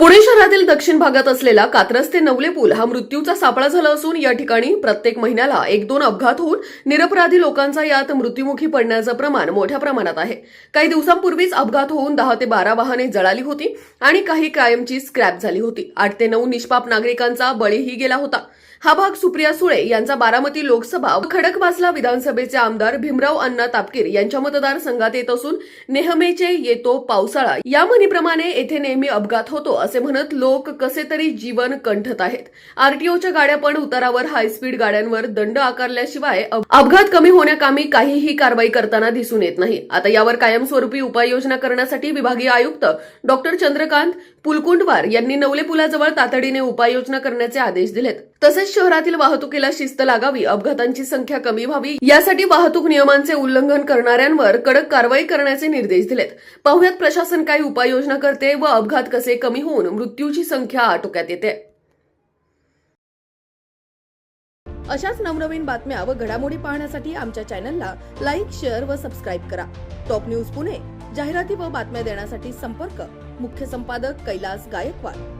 पुणे शहरातील दक्षिण भागात असलेला कात्रज ते नवले पूल हा मृत्यूचा सापळा झाला असून या ठिकाणी प्रत्येक महिन्याला एक दोन अपघात होऊन निरपराधी लोकांचा यात मृत्युमुखी पडण्याचं प्रमाण मोठ्या प्रमाणात आहे. काही दिवसांपूर्वीच अपघात होऊन दहा ते बारा वाहने जळाली होती आणि काही कायमची स्क्रॅप झाली होती. आठ ते नऊ निष्पाप नागरिकांचा बळीही गेला होता. हा भाग सुप्रिया सुळे यांचा बारामती लोकसभा खडकवासला विधानसभेचे आमदार भीमराव अण्णा तापकीर यांच्या मतदारसंघात येत असून नेहमीचे येतो पावसाळा. या म्हणीप्रमाणे येथे नेहमी अपघात होतो असे म्हणत लोक कसे तरी जीवन कंठत आहेत. आरटीओच्या गाड्या पण उतारावर हायस्पीड गाड्यांवर दंड आकारल्याशिवाय अपघात कमी होण्याकामी काहीही कारवाई करताना दिसून येत नाही. आता यावर कायमस्वरूपी उपाययोजना करण्यासाठी विभागीय आयुक्त डॉक्टर चंद्रकांत पुलकुंडवार यांनी नवले पुलाजवळ तातडीने उपाययोजना करण्याचे आदेश दिलेत. तसेच शहरातील वाहतुकीला शिस्त लागावी अपघातांची संख्या कमी व्हावी यासाठी वाहतूक नियमांचे उल्लंघन करणाऱ्यांवर कडक कारवाई करण्याचे निर्देश दिलेत. पाहुयात प्रशासन काय उपाययोजना करते व अपघात कसे कमी होऊन मृत्यूची संख्या आटोक्यात येते. अशाच नवनवीन बातम्या व घडामोडी पाहण्यासाठी आमच्या चॅनलला लाईक शेअर व सबस्क्राईब करा. टॉप न्यूज पुणे जाहिराती व बातम्या देण्यासाठी संपर्क. मुख्य संपादक कैलास गायकवाड.